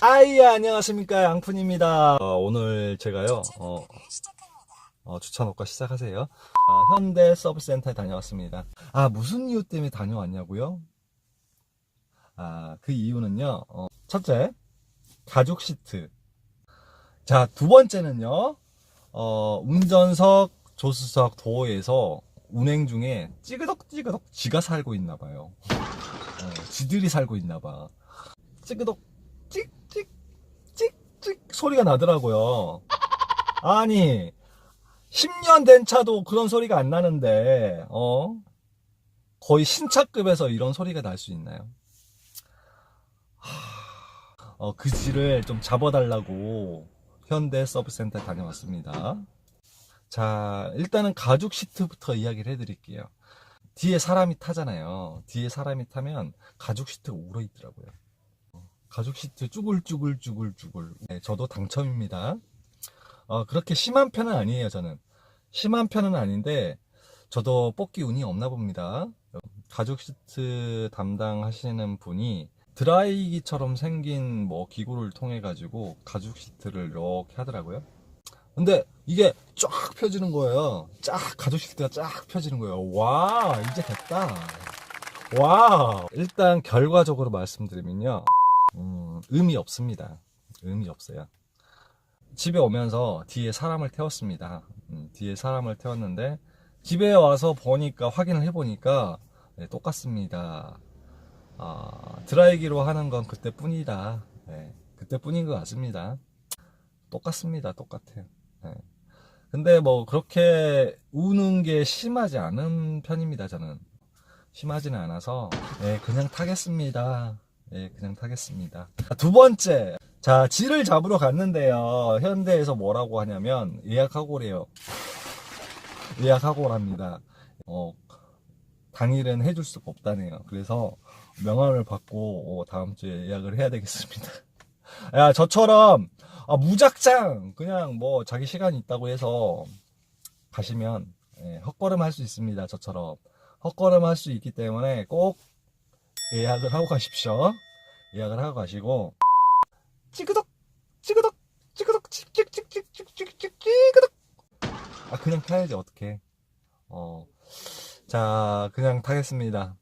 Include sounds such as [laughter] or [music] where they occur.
아이, 안녕하십니까. 양푼입니다. 어, 오늘 제가요, 어, 어, 주차놓고 시작하세요. 아, 현대 서브센터에 다녀왔습니다. 아, 무슨 이유 때문에 다녀왔냐고요? 아, 그 이유는요, 어, 첫째, 가죽 시트. 자, 두 번째는요, 어, 운전석, 조수석, 도어에서 운행 중에 찌그덕찌그덕 지가 살고 있나 봐요. 어, 지들이 살고 있나 봐. 찌그덕, 소리가 나더라고요. 아니, 10년 된 차도 그런 소리가 안 나는데, 어? 거의 신차급에서 이런 소리가 날 수 있나요? 하, 어, 그 지를 좀 잡아달라고 현대 서브센터에 다녀왔습니다. 자, 일단은 가죽 시트부터 이야기를 해드릴게요. 뒤에 사람이 타잖아요. 뒤에 사람이 타면 가죽 시트가 울어 있더라고요. 가죽 시트 쭈글쭈글쭈글쭈글. 네, 저도 당첨입니다. 어, 그렇게 심한 편은 아니에요, 저는. 심한 편은 아닌데, 저도 뽑기 운이 없나 봅니다. 가죽 시트 담당하시는 분이 드라이기처럼 생긴 뭐 기구를 통해 가지고 가죽 시트를 이렇게 하더라고요. 근데 이게 쫙 펴지는 거예요. 쫙 가죽 시트가 쫙 펴지는 거예요. 와, 이제 됐다. 와. 일단 결과적으로 말씀드리면요. 음, 의미 없습니다. 의미 없어요. 집에 오면서 뒤에 사람을 태웠습니다. 음, 뒤에 사람을 태웠는데 집에 와서 보니까 확인을 해보니까 네, 똑같습니다. 아, 드라이기로 하는 건 그때뿐이다. 네, 그때뿐인 것 같습니다. 똑같습니다. 똑같아요. 네. 근데 뭐 그렇게 우는 게 심하지 않은 편입니다. 저는 심하지는 않아서 네, 그냥 타겠습니다. 네, 그냥 타겠습니다. 두 번째, 자 지를 잡으러 갔는데요. 현대에서 뭐라고 하냐면 예약하고 오래요. 예약하고 오랍니다. 어, 당일은 해줄 수가 없다네요. 그래서 명함을 받고 어, 다음 주에 예약을 해야 되겠습니다. [laughs] 야 저처럼 아, 무작정 그냥 뭐 자기 시간이 있다고 해서 가시면 예, 헛걸음 할 수 있습니다. 저처럼 헛걸음 할 수 있기 때문에 꼭 예약을 하고 가십시오. 예약을 하고 가시고. 찌그덕 찌그덕 찌그덕 찌찍찍찍찍찍찍 찌그덕 아 그냥 타야지 어떻게 어 자 그냥 타겠습니다.